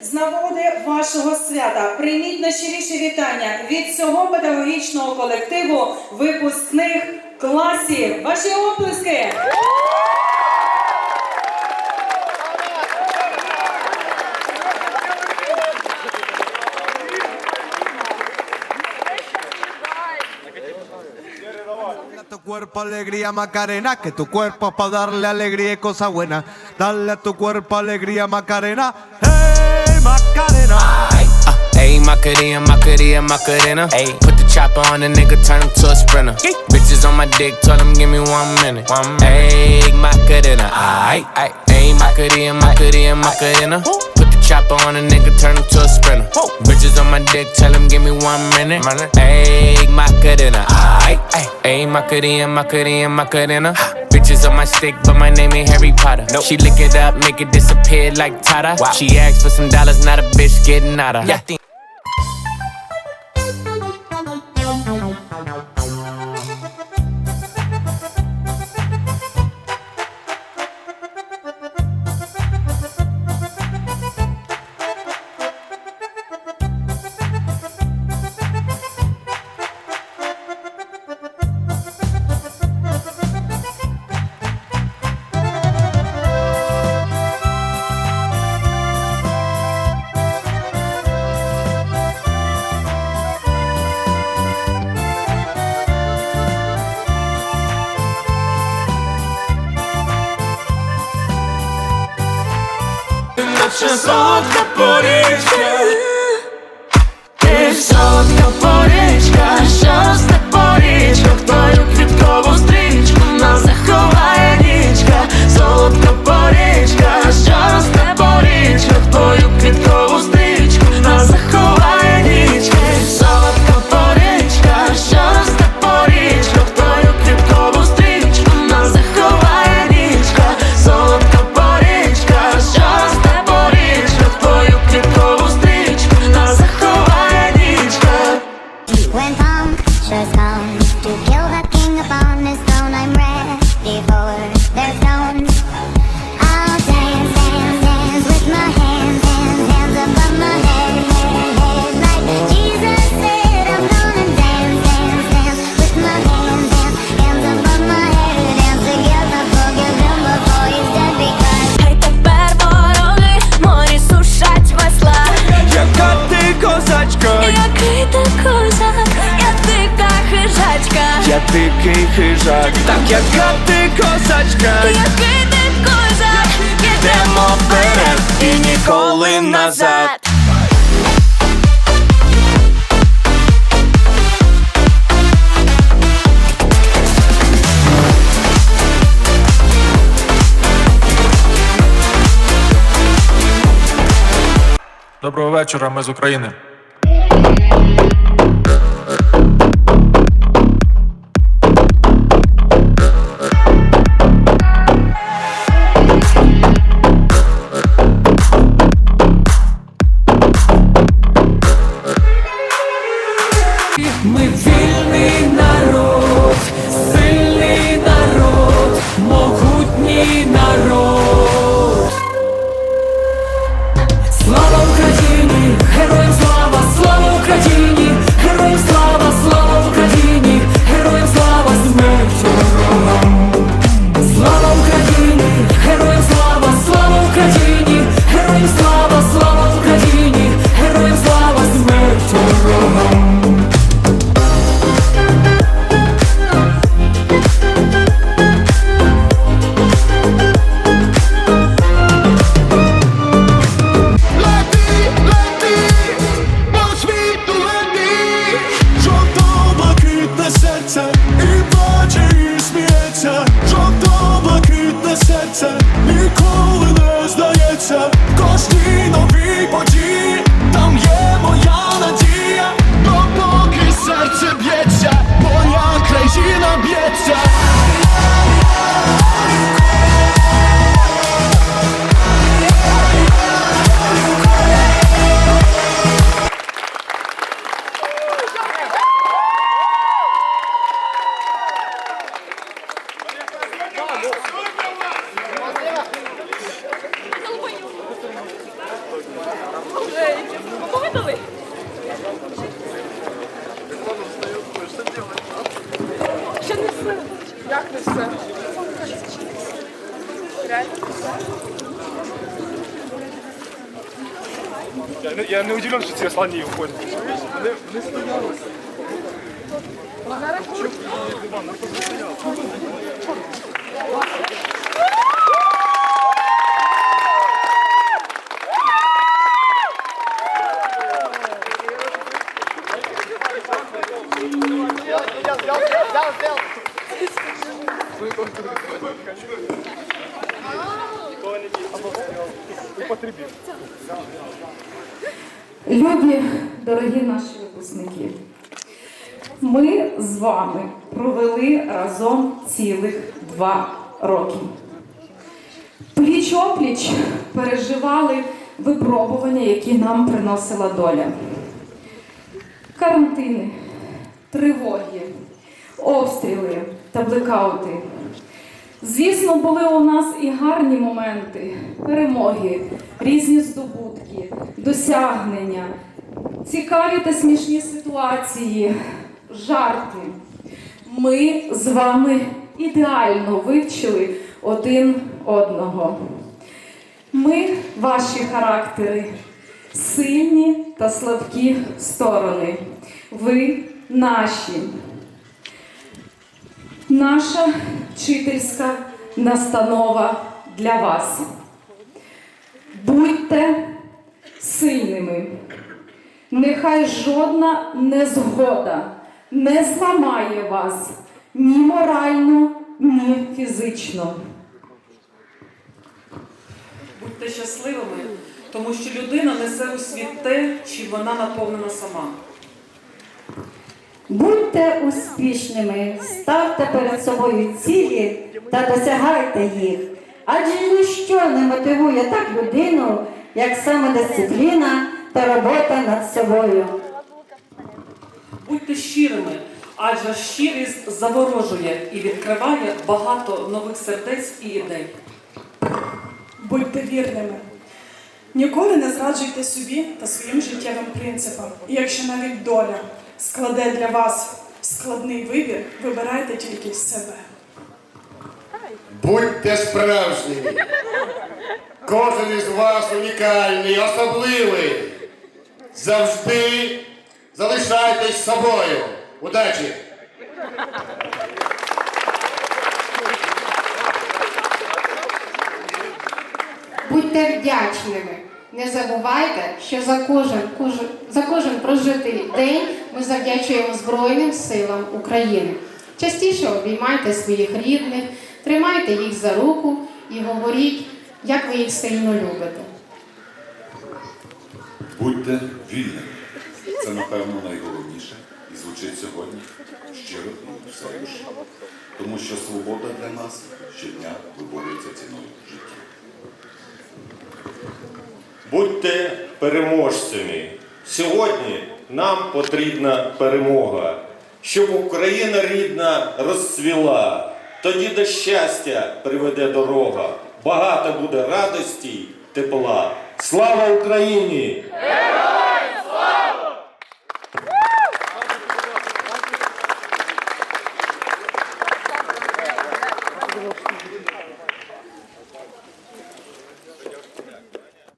З нагоди вашого свята прийміть найщиріші вітання від всього педагогічного колективу випускних класів. Ваші оплески! Cuerpo alegría Macarena, que tu cuerpo es para darle alegría y cosas buenas. Dale a tu cuerpo alegría Macarena, Macarena. Uh, Ayy, Macarena, Macarena, Macarena. Ayy, put the chopper on the nigga, turn him to a sprinter. Bitches on my dick, tell him give me one minute. One minute. Ayy, Macarena, aight, aight. Ayy, Macarena, Macarena, Macarena. Put the chopper on a nigga, turn him to a sprinter. Bitches on my dick, tell him give me one minute. Ayy, Macarena, aight, aight. Ayy, Macarena, Macarena, Macarena. Bitches on my stick, but my name ain't Harry Potter. She lick it up, make it disappear like Tata. She asked for some dollars, not a bitch getting out of. Yeah. Наче солодка порічка Ти солодка порічка, що росте по річках Твою квіткову я дикий хижак, так яка ти козачка, Який ти козак, йдемо вперед і ніколи назад. Доброго вечора, ми з України. Я не, я не удивлен, що ці останні уходять. Любі, дорогі наші випускники, ми з вами провели разом цілих два роки. Пліч опліч переживали випробування, які нам приносила доля. Карантини, тривоги, обстріли та блекаути. Звісно, були у нас і гарні моменти, перемоги, різні здобутки, досягнення, цікаві та смішні ситуації, жарти. Ми з вами ідеально вивчили один одного. Ми ваші характери, сильні та слабкі сторони. Ви наші. Наша вчительська настанова для вас. Будьте сильними. Нехай жодна незгода не зламає вас ні морально, ні фізично. Будьте щасливими, тому що людина несе у світ те, чим вона наповнена сама. Будьте успішними, ставте перед собою цілі та досягайте їх. Адже ніщо не мотивує так людину, як самодисципліна та робота над собою. Будьте щирими, адже щирість заворожує і відкриває багато нових сердець і ідей. Будьте вірними. Ніколи не зраджуйте собі та своїм життєвим принципам. І якщо навіть доля складе для вас складний вибір, вибирайте тільки себе. Будьте справжніми. Кожен із вас унікальний, особливий. Завжди залишайтесь собою. Удачі! Будьте вдячними. Не забувайте, що за кожен, кожен, за кожен прожитий день ми завдячуємо Збройним силам України. Частіше обіймайте своїх рідних, тримайте їх за руку і говоріть, як ви їх сильно любите. Будьте вільними. Це, напевно, найголовніше і звучить сьогодні щиро і душі. Тому що свобода для нас щодня виборюється ціною життя. Будьте переможцями. Сьогодні нам потрібна перемога, щоб Україна рідна розцвіла. Тоді до щастя приведе дорога. Багато буде радості тепла. Слава Україні! Героям